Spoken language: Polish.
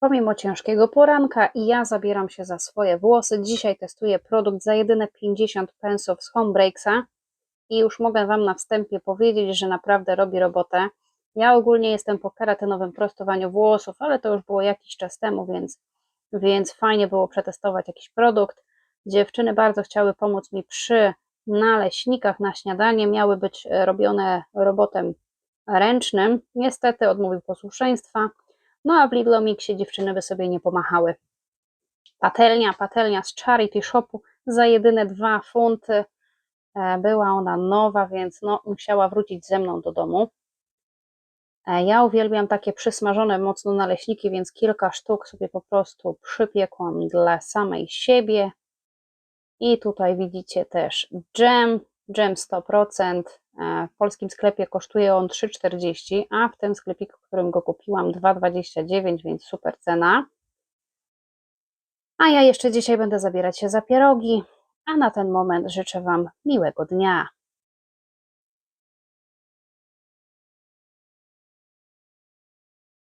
Pomimo ciężkiego poranka i ja zabieram się za swoje włosy. Dzisiaj testuję produkt za jedyne 50 pensów z Homebreaksa i już mogę Wam na wstępie powiedzieć, że naprawdę robi robotę. Ja ogólnie jestem po keratynowym prostowaniu włosów, ale to już było jakiś czas temu, więc, więc fajnie było przetestować jakiś produkt. Dziewczyny bardzo chciały pomóc mi przy naleśnikach na śniadanie, miały być robione robotem ręcznym. Niestety odmówił posłuszeństwa, no a w Lidlomixie dziewczyny by sobie nie pomachały. Patelnia, patelnia z Charity Shopu za jedyne 2 funty. E, Była ona nowa, więc no, musiała wrócić ze mną do domu. E, Ja uwielbiam takie przysmażone mocno naleśniki, więc kilka sztuk sobie po prostu przypiekłam dla samej siebie. I tutaj widzicie też dżem, dżem 100%. E, W polskim sklepie kosztuje on 3,40, a w tym sklepiku, w którym go kupiłam 2,29, więc super cena. A ja jeszcze dzisiaj będę zabierać się za pierogi, a na ten moment życzę Wam miłego dnia.